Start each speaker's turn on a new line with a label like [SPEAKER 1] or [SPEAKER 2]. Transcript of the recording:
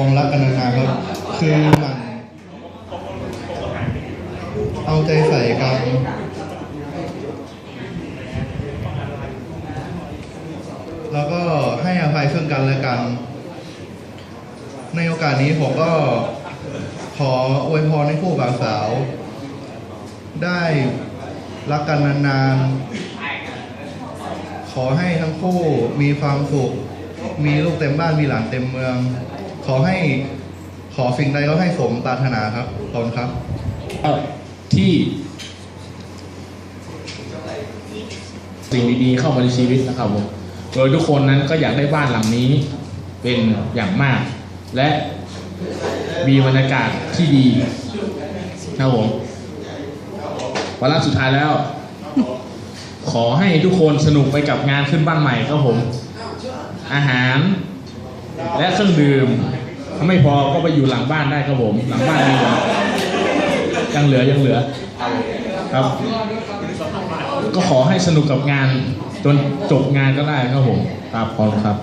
[SPEAKER 1] องรักกันนานๆครับคือมันเอาใจใส่กันแล้วก็ให้อภัยซึ่งกันและกัน ในโอกาสนี้ผมก็ขออวยพรให้คู่บ่าวสาว ได้รักกันนานๆ ขอให้ทั้งคู่มีความสุข มีลูกเต็มบ้านมีหลานเต็มเมือง ขอให้ขอสิ่งใดก็ให้สมปรารถนาครับขอบคุณครับ
[SPEAKER 2] ที่สิ่งดีๆเข้ามาในชีวิตนะครับผมโดยทุกคนนั้นก็อยากได้บ้านหลังนี้เป็นอย่างมาก และมีบรรยากาศที่ดีนะครับผมวาระสุดท้ายแล้ว ขอให้ทุกคนสนุกไปกับงานขึ้นบ้านใหม่ครับผม อาหารและเครื่องดื่ม ถ้าไม่พอก็ไปอยู่หลังบ้านได้ครับผม หลังบ้านมียังเหลือยังเหลือ ครับ ก็ขอให้สนุกกับงานจนจบงานก็ได้ครับผม ครับพอครับ